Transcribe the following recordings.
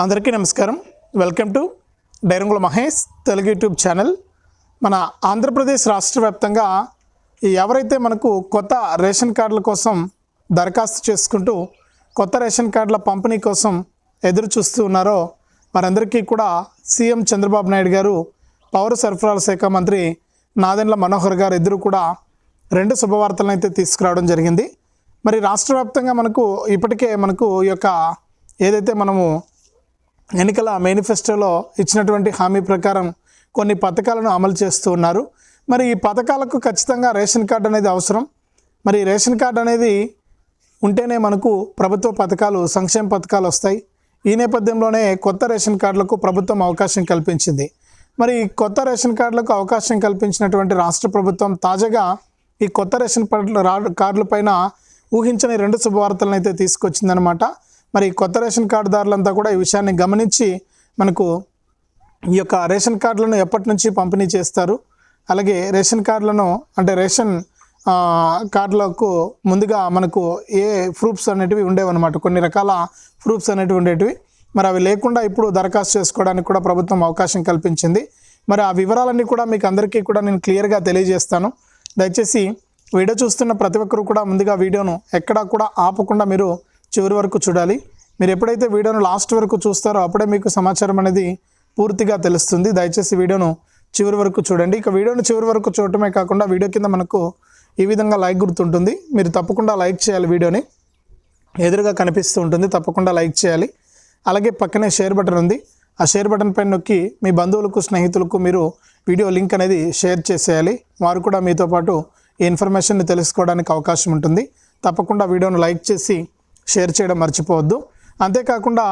అందరికీ నమస్కారం. Welcome to డైరంగుల మహేష్ తెలుగు యూట్యూబ్ ఛానల్. మన ఆంధ్రప్రదేశ్ రాష్ట్ర వ్యాప్తంగా ఈ ఎవరైతే మనకు కొత్త రేషన్ కార్డుల కోసం దరఖాస్తు చేసుకుంటూ కొత్త రేషన్ కార్డుల పంపిణీ కోసం ఎదురు చూస్తూ ఉన్నారో వారందరికీ కూడా సీఎం చంద్రబాబు నాయుడు గారు పౌర సరఫరాల శాఖ మంత్రి నాదెండ్ల మనోహర్ గారు ఇద్దరు కూడా రెండు శుభవార్తలను అయితే తీసుకురావడం జరిగింది. మరి రాష్ట్ర వ్యాప్తంగా మనకు ఇప్పటికే మనకు ఈ యొక్క ఏదైతే మనము ఎన్నికల మేనిఫెస్టోలో ఇచ్చినటువంటి హామీ ప్రకారం కొన్ని పథకాలను అమలు చేస్తూ ఉన్నారు. మరి ఈ పథకాలకు ఖచ్చితంగా రేషన్ కార్డు అనేది అవసరం. మరి రేషన్ కార్డు అనేది ఉంటేనే మనకు ప్రభుత్వ పథకాలు సంక్షేమ పథకాలు వస్తాయి. ఈ నేపథ్యంలోనే కొత్త రేషన్ కార్డులకు ప్రభుత్వం అవకాశం కల్పించింది. మరి ఈ కొత్త రేషన్ కార్డులకు అవకాశం కల్పించినటువంటి రాష్ట్ర ప్రభుత్వం తాజాగా ఈ కొత్త రేషన్ కార్డుల రా- కార్డుల పైన ఊహించని రెండు శుభవార్తలను అయితే తీసుకొచ్చిందనమాట మరి కొత్త రేషన్ కార్డుదారులంతా కూడా ఈ విషయాన్ని గమనించి మనకు ఈ యొక్క రేషన్ కార్డులను ఎప్పటి నుంచి పంపిణీ చేస్తారు? అలాగే రేషన్ కార్డులను అంటే రేషన్ కార్డులకు ముందుగా మనకు ఏ ప్రూఫ్స్ అనేటివి ఉండేవన్నమాట? కొన్ని రకాల ప్రూఫ్స్ అనేటివి ఉండేటివి. మరి అవి లేకుండా ఇప్పుడు దరఖాస్తు చేసుకోవడానికి కూడా ప్రభుత్వం అవకాశం కల్పించింది. మరి ఆ వివరాలన్నీ కూడా మీకు అందరికీ కూడా నేను క్లియర్గా తెలియజేస్తాను. దయచేసి వీడియో చూస్తున్న ప్రతి ఒక్కరు కూడా ముందుగా వీడియోను ఎక్కడా కూడా ఆపకుండా మీరు చివరి వరకు చూడాలి. మీరు ఎప్పుడైతే వీడియోను లాస్ట్ వరకు చూస్తారో అప్పుడే మీకు సమాచారం అనేది పూర్తిగా తెలుస్తుంది. దయచేసి వీడియోను చివరి వరకు చూడండి. ఇక వీడియోను చివరి వరకు చూడటమే కాకుండా వీడియో కింద మనకు ఈ విధంగా లైక్ గుర్తుంటుంది. మీరు తప్పకుండా లైక్ చేయాలి వీడియోని. ఎదురుగా కనిపిస్తూ ఉంటుంది. తప్పకుండా లైక్ చేయాలి. అలాగే పక్కనే షేర్ బటన్ ఉంది. ఆ షేర్ బటన్ పైన నొక్కి మీ బంధువులకు స్నేహితులకు మీరు వీడియో లింక్ అనేది షేర్ చేసేయాలి. వారు కూడా మీతో పాటు ఈ ఇన్ఫర్మేషన్ని తెలుసుకోవడానికి అవకాశం ఉంటుంది. తప్పకుండా వీడియోను లైక్ చేసి షేర్ చేయడం మర్చిపోవద్దు. అంతేకాకుండా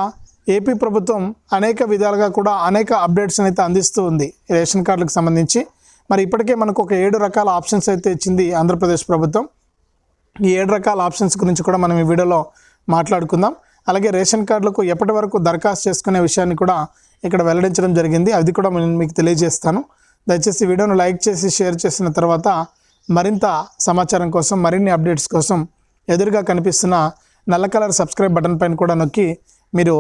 ఏపీ ప్రభుత్వం అనేక విధాలుగా కూడా అనేక అప్డేట్స్ అయితే అందిస్తూ ఉంది రేషన్ కార్డులకు సంబంధించి. మరి ఇప్పటికే మనకు ఒక ఏడు రకాల ఆప్షన్స్ అయితే ఇచ్చింది ఆంధ్రప్రదేశ్ ప్రభుత్వం. ఈ ఏడు రకాల ఆప్షన్స్ గురించి కూడా మనం ఈ వీడియోలో మాట్లాడుకుందాం. అలాగే రేషన్ కార్డులకు ఎప్పటి వరకు దరఖాస్తు చేసుకునే విషయాన్ని కూడా ఇక్కడ వెల్లడించడం జరిగింది. అది కూడా నేను మీకు తెలియజేస్తాను. దయచేసి వీడియోను లైక్ చేసి షేర్ చేసిన తర్వాత మరింత సమాచారం కోసం మరిన్ని అప్డేట్స్ కోసం ఎదురుగా కనిపిస్తున్న నల్ల కలర్ సబ్స్క్రైబ్ బటన్ పైన కూడా నొక్కి మీరు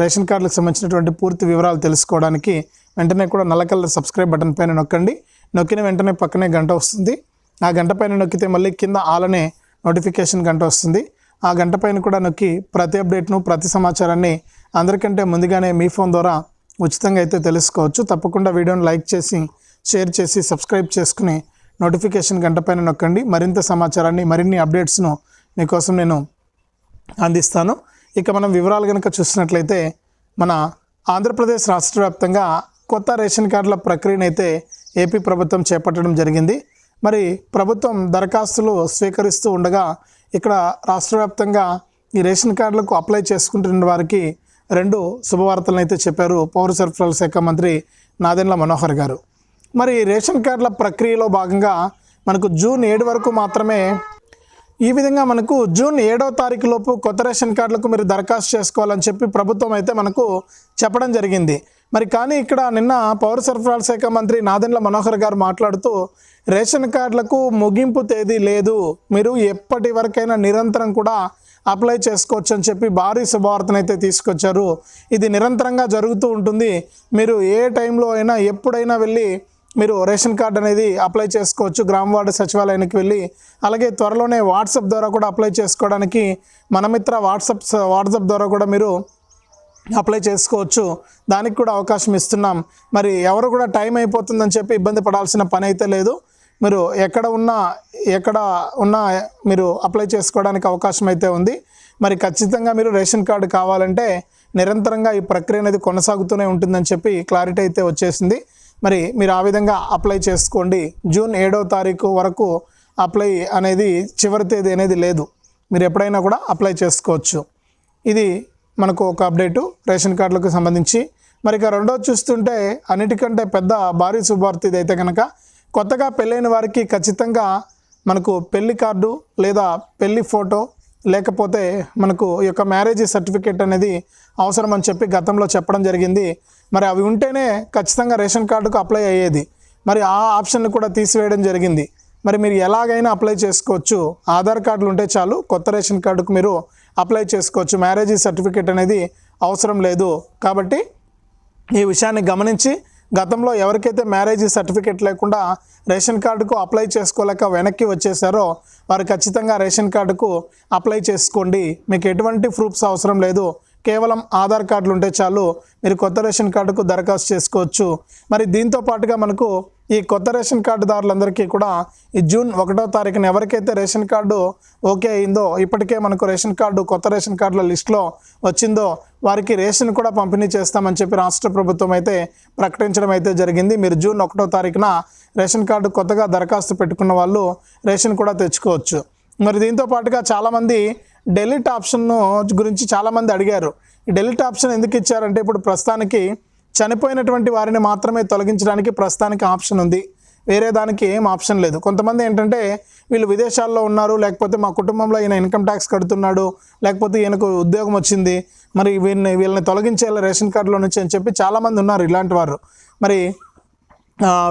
రేషన్ కార్డులకు సంబంధించినటువంటి పూర్తి వివరాలు తెలుసుకోవడానికి వెంటనే కూడా నల్ల కలర్ సబ్స్క్రైబ్ బటన్ పైన నొక్కండి. నొక్కిన వెంటనే పక్కనే గంట వస్తుంది. ఆ గంట పైన నొక్కితే మళ్ళీ కింద ఆలనే నోటిఫికేషన్ గంట వస్తుంది. ఆ గంట పైన కూడా నొక్కి ప్రతి అప్డేట్ను ప్రతి సమాచారాన్ని అందరికంటే ముందుగానే మీ ఫోన్ ద్వారా ఉచితంగా అయితే తెలుసుకోవచ్చు. తప్పకుండా వీడియోని లైక్ చేసి షేర్ చేసి సబ్స్క్రైబ్ చేసుకుని నోటిఫికేషన్ గంట పైన నొక్కండి. మరింత సమాచారాన్ని మరిన్ని అప్డేట్స్ను మీకోసం నేను అందిస్తాను. ఇక మనం వివరాలు కనుక చూసినట్లయితే మన ఆంధ్రప్రదేశ్ రాష్ట్ర వ్యాప్తంగా కొత్త రేషన్ కార్డుల ప్రక్రియను అయితే ఏపీ ప్రభుత్వం చేపట్టడం జరిగింది. మరి ప్రభుత్వం దరఖాస్తులు స్వీకరిస్తూ ఉండగా ఇక్కడ రాష్ట్ర వ్యాప్తంగా ఈ రేషన్ కార్డులకు అప్లై చేసుకుంటున్న వారికి రెండు శుభవార్తలను అయితే చెప్పారు పౌర సరఫరాల శాఖ మంత్రి నాదెండ్ల మనోహర్ గారు. మరి రేషన్ కార్డుల ప్రక్రియలో భాగంగా మనకు జూన్ ఏడు వరకు మాత్రమే ఈ విధంగా మనకు జూన్ ఏడో తారీఖు లోపు కొత్త రేషన్ కార్డులకు మీరు దరఖాస్తు చేసుకోవాలని చెప్పి ప్రభుత్వం అయితే మనకు చెప్పడం జరిగింది. మరి కానీ ఇక్కడ నిన్న పౌర సరఫరాల శాఖ మంత్రి నాదెండ్ల మనోహర్ గారు మాట్లాడుతూ రేషన్ కార్డులకు ముగింపు తేదీ లేదు. మీరు ఎప్పటి వరకైనా నిరంతరం కూడా అప్లై చేసుకోవచ్చు అని చెప్పి భారీ శుభవార్తనైతే తీసుకొచ్చారు. ఇది నిరంతరంగా జరుగుతూ ఉంటుంది. మీరు ఏ టైంలో అయినా ఎప్పుడైనా వెళ్ళి మీరు రేషన్ కార్డ్ అనేది అప్లై చేసుకోవచ్చు గ్రామ వార్డు సచివాలయానికి వెళ్ళి అలాగే త్వరలోనే వాట్సాప్ ద్వారా కూడా అప్లై చేసుకోవడానికి మనమిత్ర వాట్సాప్ వాట్సాప్ ద్వారా కూడా మీరు అప్లై చేసుకోవచ్చు. దానికి కూడా అవకాశం ఇస్తున్నాం. మరి ఎవరు కూడా టైం అయిపోతుందని చెప్పి ఇబ్బంది పడాల్సిన పని అయితే లేదు. మీరు ఎక్కడ ఉన్నా ఎక్కడ ఉన్నా మీరు అప్లై చేసుకోవడానికి అవకాశం అయితే ఉంది. మరి ఖచ్చితంగా మీరు రేషన్ కార్డు కావాలంటే నిరంతరంగా ఈ ప్రక్రియ అనేది కొనసాగుతూనే ఉంటుందని చెప్పి క్లారిటీ అయితే వచ్చేసింది. మరి మీరు ఆ విధంగా అప్లై చేసుకోండి. జూన్ ఏడవ తారీఖు వరకు అప్లై అనేది చివరి తేదీ అనేది లేదు. మీరు ఎప్పుడైనా కూడా అప్లై చేసుకోవచ్చు. ఇది మనకు ఒక అప్డేటు రేషన్ కార్డులకు సంబంధించి. మరి ఇక రెండోది చూస్తుంటే అన్నిటికంటే పెద్ద భారీ శుభవార్త ఇదైతే కనుక కొత్తగా పెళ్ళైన వారికి ఖచ్చితంగా మనకు పెళ్ళి కార్డు లేదా పెళ్ళి ఫోటో లేకపోతే మనకు ఈ యొక్క మ్యారేజ్ సర్టిఫికేట్ అనేది అవసరం అని చెప్పి గతంలో చెప్పడం జరిగింది. మరి అవి ఉంటేనే ఖచ్చితంగా రేషన్ కార్డుకు అప్లై అయ్యేది. మరి ఆ ఆప్షన్ను కూడా తీసివేయడం జరిగింది. మరి మీరు ఎలాగైనా అప్లై చేసుకోవచ్చు. ఆధార్ కార్డులు ఉంటే చాలు కొత్త రేషన్ కార్డుకు మీరు అప్లై చేసుకోవచ్చు. మ్యారేజ్ సర్టిఫికేట్ అనేది అవసరం లేదు. కాబట్టి ఈ విషయాన్ని గమనించి గతంలో ఎవరికైతే మ్యారేజ్ సర్టిఫికేట్ లేకుండా రేషన్ కార్డుకు అప్లై చేసుకోలేక వెనక్కి వచ్చేసారో వారు ఖచ్చితంగా రేషన్ కార్డుకు అప్లై చేసుకోండి. మీకు ఎటువంటి ప్రూఫ్స్ అవసరం లేదు. కేవలం ఆధార్ కార్డులు ఉంటే చాలు మీరు కొత్త రేషన్ కార్డుకు దరఖాస్తు చేసుకోవచ్చు. మరి దీంతో పాటుగా మనకు ఈ కొత్త రేషన్ కార్డుదారులందరికీ కూడా ఈ జూన్ ఒకటో తారీఖున ఎవరికైతే రేషన్ కార్డు ఓకే అయిందో ఇప్పటికే మనకు రేషన్ కార్డు కొత్త రేషన్ కార్డుల లిస్టులో వచ్చిందో వారికి రేషన్ కూడా పంపిణీ చేస్తామని చెప్పి రాష్ట్ర ప్రభుత్వం అయితే ప్రకటించడం అయితే జరిగింది. మీరు జూన్ ఒకటో తారీఖున రేషన్ కార్డు కొత్తగా దరఖాస్తు పెట్టుకున్న వాళ్ళు రేషన్ కూడా తెచ్చుకోవచ్చు. మరి దీంతో పాటుగా చాలామంది డెలిట్ ఆప్షన్ గురించి చాలామంది అడిగారు. ఈ డెలిట్ ఆప్షన్ ఎందుకు ఇచ్చారంటే ఇప్పుడు ప్రస్తుతానికి చనిపోయినటువంటి వారిని మాత్రమే తొలగించడానికి ప్రస్తుతానికి ఆప్షన్ ఉంది. వేరే దానికి ఏం ఆప్షన్ లేదు. కొంతమంది ఏంటంటే వీళ్ళు విదేశాల్లో ఉన్నారు లేకపోతే మా కుటుంబంలో ఈయన ఇన్కమ్ ట్యాక్స్ కడుతున్నాడు లేకపోతే ఈయనకు ఉద్యోగం వచ్చింది మరి వీళ్ళని వీళ్ళని తొలగించేలా రేషన్ కార్డులో నుంచి అని చెప్పి చాలామంది ఉన్నారు ఇలాంటి వారు. మరి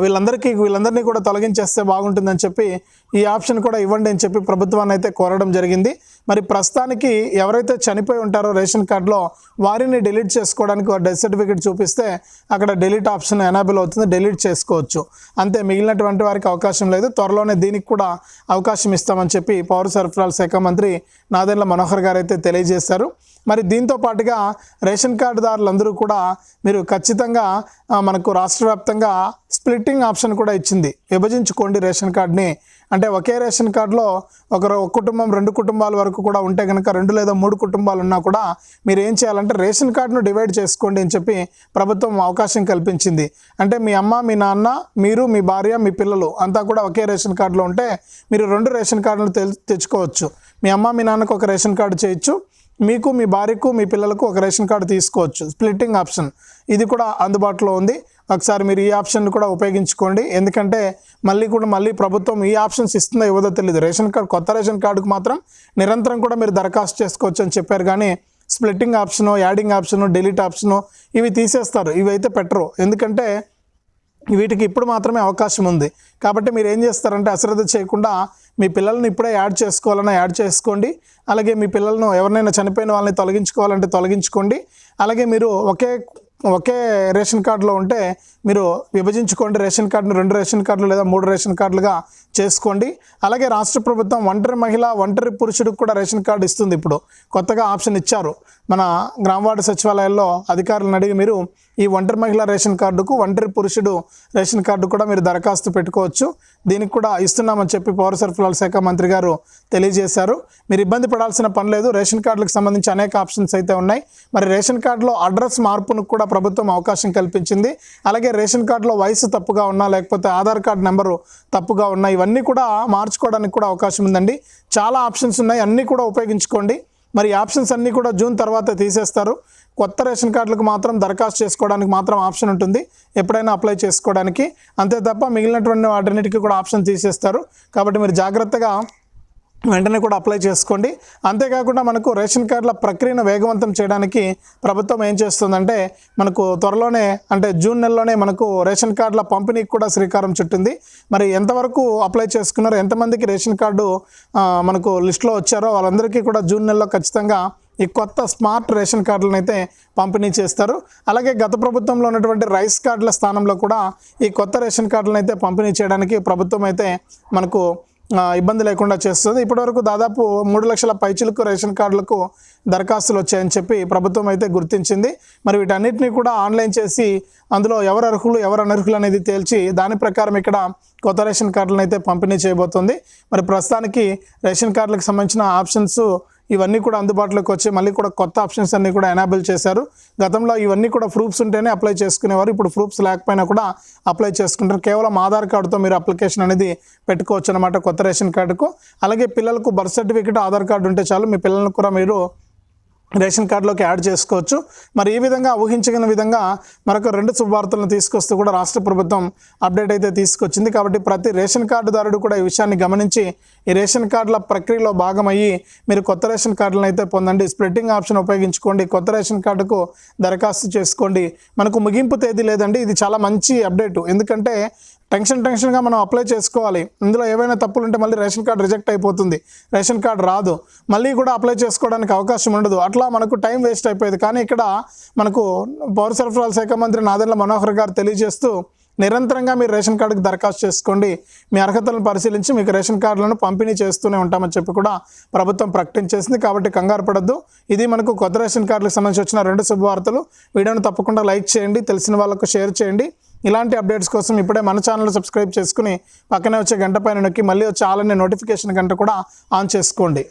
వీళ్ళందరికీ వీళ్ళందరినీ కూడా తొలగించేస్తే బాగుంటుందని చెప్పి ఈ ఆప్షన్ కూడా ఇవ్వండి అని చెప్పి ప్రభుత్వాన్ని అయితే కోరడం జరిగింది. మరి ప్రస్తుతానికి ఎవరైతే చనిపోయి ఉంటారో రేషన్ కార్డులో వారిని డిలీట్ చేసుకోవడానికి డెత్ సర్టిఫికేట్ చూపిస్తే అక్కడ డిలీట్ ఆప్షన్ ఎనాబుల్ అవుతుంది డిలీట్ చేసుకోవచ్చు. అంతే మిగిలినటువంటి వారికి అవకాశం లేదు. త్వరలోనే దీనికి కూడా అవకాశం ఇస్తామని చెప్పి పౌర సరఫరాల శాఖ మంత్రి నాదెండ్ల మనోహర్ గారు అయితే తెలియజేశారు. మరి దీంతో పాటుగా రేషన్ కార్డుదారులందరూ కూడా మీరు ఖచ్చితంగా మనకు రాష్ట్ర వ్యాప్తంగా స్ప్లిట్టింగ్ ఆప్షన్ కూడా ఇచ్చింది. విభజించుకోండి రేషన్ కార్డ్ని. అంటే ఒకే రేషన్ కార్డులో ఒకరు ఒక కుటుంబం రెండు కుటుంబాల వరకు కూడా ఉంటే కనుక రెండు లేదా మూడు కుటుంబాలు ఉన్నా కూడా మీరు ఏం చేయాలంటే రేషన్ కార్డును డివైడ్ చేసుకోండి అని చెప్పి ప్రభుత్వం అవకాశం కల్పించింది. అంటే మీ అమ్మ మీ నాన్న మీరు మీ భార్య మీ పిల్లలు అంతా కూడా ఒకే రేషన్ కార్డులో ఉంటే మీరు రెండు రేషన్ కార్డులు తె- తెచ్చుకోవచ్చు. మీ అమ్మ మీ నాన్నకు ఒక రేషన్ కార్డు చేయొచ్చు. మీకు మీ భార్యకు మీ పిల్లలకు ఒక రేషన్ కార్డు తీసుకోవచ్చు. Splitting option. ఇది కూడా అందుబాటులో ఉంది. ఒకసారి మీరు ఈ ఆప్షన్ కూడా ఉపయోగించుకోండి. ఎందుకంటే మళ్ళీ కూడా మళ్ళీ ప్రభుత్వం ఈ ఆప్షన్స్ ఇస్తుందో ఇవ్వదో తెలియదు రేషన్ కార్డు కొత్త రేషన్ కార్డుకు మాత్రం నిరంతరం కూడా మీరు దరఖాస్తు చేసుకోవచ్చు అని చెప్పారు. కానీ splitting option adding option delete option ఇవి తీసేస్తారు. ఇవి అయితే పెట్టరు. ఎందుకంటే వీటికి ఇప్పుడు మాత్రమే అవకాశం ఉంది. కాబట్టి మీరు ఏం చేస్తారంటే అశ్రద్ధ చేయకుండా మీ పిల్లల్ని ఇప్పుడే యాడ్ చేసుకోవాలన్నా యాడ్ చేసుకోండి. అలాగే మీ పిల్లలను ఎవరినైనా చనిపోయిన వాళ్ళని తొలగించుకోవాలంటే తొలగించుకోండి. అలాగే మీరు ఒకే ఒకే రేషన్ కార్డులో ఉంటే మీరు విభజించుకోండి. రేషన్ కార్డును రెండు రేషన్ కార్డులు లేదా మూడు రేషన్ కార్డులుగా చేసుకోండి. అలాగే రాష్ట్ర ప్రభుత్వం ఒంటరి మహిళ ఒంటరి పురుషుడికి కూడా రేషన్ కార్డు ఇస్తుంది ఇప్పుడు. కొత్తగా ఆప్షన్ ఇచ్చారు. మన గ్రామవార్డు సచివాలయాల్లో అధికారులను అడిగి మీరు ఈ ఒంటరి మహిళ రేషన్ కార్డుకు ఒంటరి పురుషుడు రేషన్ కార్డు కూడా మీరు దరఖాస్తు పెట్టుకోవచ్చు. దీనికి కూడా ఇస్తున్నామని చెప్పి పౌర సరఫరాల శాఖ మంత్రి గారు తెలియజేశారు. మీరు ఇబ్బంది పడాల్సిన పని లేదు. రేషన్ కార్డులకు సంబంధించి అనేక ఆప్షన్స్ అయితే ఉన్నాయి. మరి రేషన్ కార్డులో అడ్రస్ మార్పును కూడా ప్రభుత్వం అవకాశం కల్పించింది. అలాగే రేషన్ కార్డులో వయసు తప్పుగా ఉన్నా లేకపోతే ఆధార్ కార్డు నెంబరు తప్పుగా ఉన్నా ఇవన్నీ కూడా మార్చుకోవడానికి కూడా అవకాశం ఉందండి. చాలా ఆప్షన్స్ ఉన్నాయి. అన్నీ కూడా ఉపయోగించుకోండి. మరి ఆప్షన్స్ అన్నీ కూడా జూన్ తర్వాత తీసేస్తారు. కొత్త రేషన్ కార్డులకు మాత్రం దరఖాస్తు చేసుకోవడానికి మాత్రం ఆప్షన్ ఉంటుంది. ఎప్పుడైనా అప్లై చేసుకోవడానికి. అంతే తప్ప మిగిలినటువంటి వాటన్నిటికీ కూడా ఆప్షన్ తీసేస్తారు. కాబట్టి మీరు జాగ్రత్తగా వెంటనే కూడా అప్లై చేసుకోండి. అంతేకాకుండా మనకు రేషన్ కార్డుల ప్రక్రియను వేగవంతం చేయడానికి ప్రభుత్వం ఏం చేస్తుందంటే మనకు త్వరలోనే అంటే జూన్ నెలలోనే మనకు రేషన్ కార్డుల పంపిణీకి కూడా శ్రీకారం చుట్టింది. మరి ఎంతవరకు అప్లై చేసుకున్నారో? ఎంతమందికి రేషన్ కార్డు మనకు లిస్టులో వచ్చారో వాళ్ళందరికీ కూడా జూన్ నెలలో ఖచ్చితంగా ఈ కొత్త స్మార్ట్ రేషన్ కార్డులను అయితే పంపిణీ చేస్తారు. అలాగే గత ప్రభుత్వంలో ఉన్నటువంటి రైస్ కార్డుల స్థానంలో కూడా ఈ కొత్త రేషన్ కార్డులను అయితే పంపిణీ చేయడానికి ప్రభుత్వం అయితే మనకు ఇబ్బంది లేకుండా చేస్తుంది. ఇప్పటివరకు దాదాపు మూడు లక్షల పైచిలకు రేషన్ కార్డులకు దరఖాస్తులు వచ్చాయని చెప్పి ప్రభుత్వం అయితే గుర్తించింది. మరి వీటన్నిటిని కూడా ఆన్లైన్ చేసి అందులో ఎవరు అర్హులు ఎవరు అనర్హులు అనేది తేల్చి దాని ప్రకారం ఇక్కడ కొత్త రేషన్ కార్డులను అయితే పంపిణీ చేయబోతుంది. మరి ప్రస్తుతానికి రేషన్ కార్డులకు సంబంధించిన ఆప్షన్స్ ఇవన్నీ కూడా అందుబాటులోకి వచ్చి మళ్ళీ కూడా కొత్త ఆప్షన్స్ అన్నీ కూడా ఎనాబుల్ చేశారు. గతంలో ఇవన్నీ కూడా ప్రూఫ్స్ ఉంటేనే అప్లై చేసుకునేవారు. ఇప్పుడు ప్రూఫ్స్ లేకపోయినా కూడా అప్లై చేసుకుంటారు. కేవలం ఆధార్ కార్డుతో మీరు అప్లికేషన్ అనేది పెట్టుకోవచ్చు అనమాట కొత్త రేషన్ కార్డుకు. అలాగే పిల్లలకు బర్త్ సర్టిఫికేట్ ఆధార్ కార్డు ఉంటే చాలు మీ పిల్లలకు కూడా మీరు రేషన్ కార్డులోకి యాడ్ చేసుకోవచ్చు. మరి ఈ విధంగా ఊహించగిన విధంగా మరొక రెండు శుభవార్తలను తీసుకొస్తూ కూడా రాష్ట్ర ప్రభుత్వం అప్డేట్ అయితే తీసుకొచ్చింది. కాబట్టి ప్రతి రేషన్ కార్డుదారుడు కూడా ఈ విషయాన్ని గమనించి ఈ రేషన్ కార్డుల ప్రక్రియలో భాగమయ్యి మీరు కొత్త రేషన్ కార్డులను అయితే పొందండి. స్ప్లిట్టింగ్ ఆప్షన్ ఉపయోగించుకోండి. కొత్త రేషన్ కార్డుకు దరఖాస్తు చేసుకోండి. మనకు ముగింపు తేదీ లేదండి. ఇది చాలా మంచి అప్డేట్. ఎందుకంటే టెన్షన్ టెన్షన్గా మనం అప్లై చేసుకోవాలి. ఇందులో ఏవైనా తప్పులు ఉంటే మళ్ళీ రేషన్ కార్డు రిజెక్ట్ అయిపోతుంది. రేషన్ కార్డు రాదు. మళ్ళీ కూడా అప్లై చేసుకోవడానికి అవకాశం ఉండదు. అట్లా మనకు టైం వేస్ట్ అయిపోయేది. కానీ ఇక్కడ మనకు పౌర సరఫరాల శాఖ మంత్రి నాదెండ్ల మనోహర్ గారు తెలియజేస్తూ నిరంతరంగా మీరు రేషన్ కార్డుకి దరఖాస్తు చేసుకోండి. మీ అర్హతలను పరిశీలించి మీకు రేషన్ కార్డులను పంపిణీ చేస్తూనే ఉంటామని చెప్పి కూడా ప్రభుత్వం ప్రకటించేసింది. కాబట్టి కంగారు పడద్దు. ఇది మనకు కొత్త రేషన్ కార్డులకు సంబంధించి వచ్చిన రెండు శుభవార్తలు. వీడియోను తప్పకుండా లైక్ చేయండి. తెలిసిన వాళ్ళకు షేర్ చేయండి. ఇలాంటి అప్డేట్స్ కోసం ఇప్పుడే మన ఛానల్ సబ్స్క్రైబ్ చేసుకుని పక్కనే వచ్చే గంట పైన నొక్కి మళ్ళీ వచ్చే ఆలనే నోటిఫికేషన్ గంట కూడా ఆన్ చేసుకోండి.